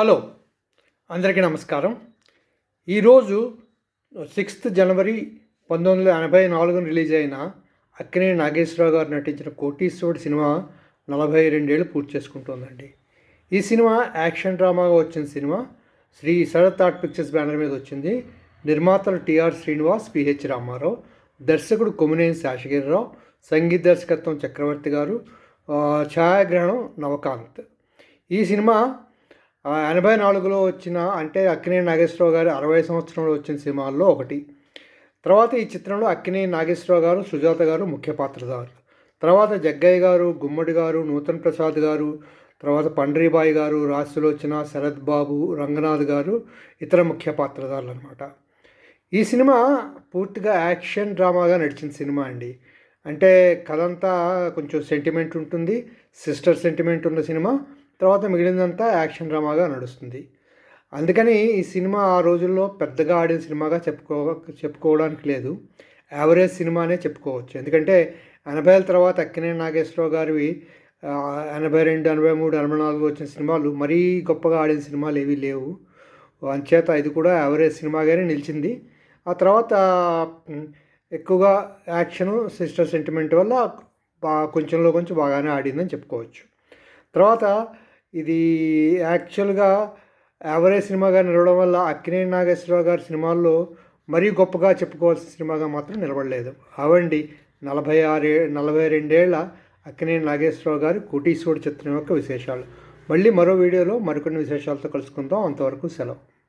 Hello అందరికీ నమస్కారం. ఈరోజు సిక్స్త్ జనవరి పంతొమ్మిది వందల ఎనభై నాలుగున రిలీజ్ అయిన అక్కినే నాగేశ్వరరావు గారు నటించిన కోటీశ్వరుడు సినిమా నలభై రెండేళ్ళు పూర్తి చేసుకుంటోందండి. ఈ సినిమా యాక్షన్ డ్రామాగా వచ్చిన cinema Sri Sarath art pictures banner మీద వచ్చింది. నిర్మాతలు టిఆర్ శ్రీనివాస్ పిహెచ్ రామారావు దర్శకుడు కొమ్మినేని శాషగిరిరావు సంగీత దర్శకత్వం చక్రవర్తి గారు ఛాయాగ్రహణం నవకాంత్. ఈ సినిమా ఎనభై నాలుగులో వచ్చిన అంటే అక్కినేని నాగేశ్వరరావు గారి అరవై సంవత్సరంలో వచ్చిన సినిమాల్లో ఒకటి. తర్వాత ఈ చిత్రంలో అక్కినేని నాగేశ్వరరావు గారు సుజాత గారు ముఖ్య పాత్రధారులు. తర్వాత జగ్గయ్య గారు గుమ్మడి గారు నూతన్ ప్రసాద్ గారు తర్వాత పండ్రీబాయి గారు రాసులోచన శరత్ బాబు రంగనాథ్ గారు ఇతర ముఖ్య పాత్రధారులు అనమాట ఈ సినిమా పూర్తిగా యాక్షన్ డ్రామాగా నడిచిన సినిమా అండి. అంటే కథ అంతా కొంచెం సెంటిమెంట్ ఉంటుంది సిస్టర్ సెంటిమెంట్ ఉన్న సినిమా తర్వాత మిగిలిందంతా యాక్షన్ డ్రామాగా నడుస్తుంది. అందుకని ఈ సినిమా ఆ రోజుల్లో పెద్దగా ఆడిన సినిమాగా చెప్పుకో చెప్పుకోవడానికి లేదు. యావరేజ్ సినిమానే చెప్పుకోవచ్చు. ఎందుకంటే ఎనభైల తర్వాత అక్కినే నాగేశ్వరరావు గారివి ఎనభై రెండు ఎనభై మూడు ఎనభై నాలుగు వచ్చిన సినిమాలు మరీ గొప్పగా ఆడిన సినిమాలు ఏవీ లేవు. అంచేత ఇది కూడా యావరేజ్ సినిమాగానే నిలిచింది. ఆ తర్వాత ఎక్కువగా యాక్షను సిస్టర్ సెంటిమెంట్ వల్ల బా కొంచెంలో కొంచెం బాగానే ఆడిందని చెప్పుకోవచ్చు. తర్వాత ఇది యాక్చువల్గా యావరేజ్ సినిమాగా నిలవడం వల్ల అక్కినే నాగేశ్వరరావు గారి సినిమాల్లో మరీ గొప్పగా చెప్పుకోవాల్సిన సినిమాగా మాత్రం నిలబడలేదు. అవండి నలభై ఆరే నలభై రెండేళ్ళ అక్కినేని నాగేశ్వరరావు గారి కోటీశ్వరుడు చిత్రం యొక్క విశేషాలు. మళ్ళీ మరో వీడియోలో మరికొన్ని విశేషాలతో కలుసుకుందాం. అంతవరకు సెలవు.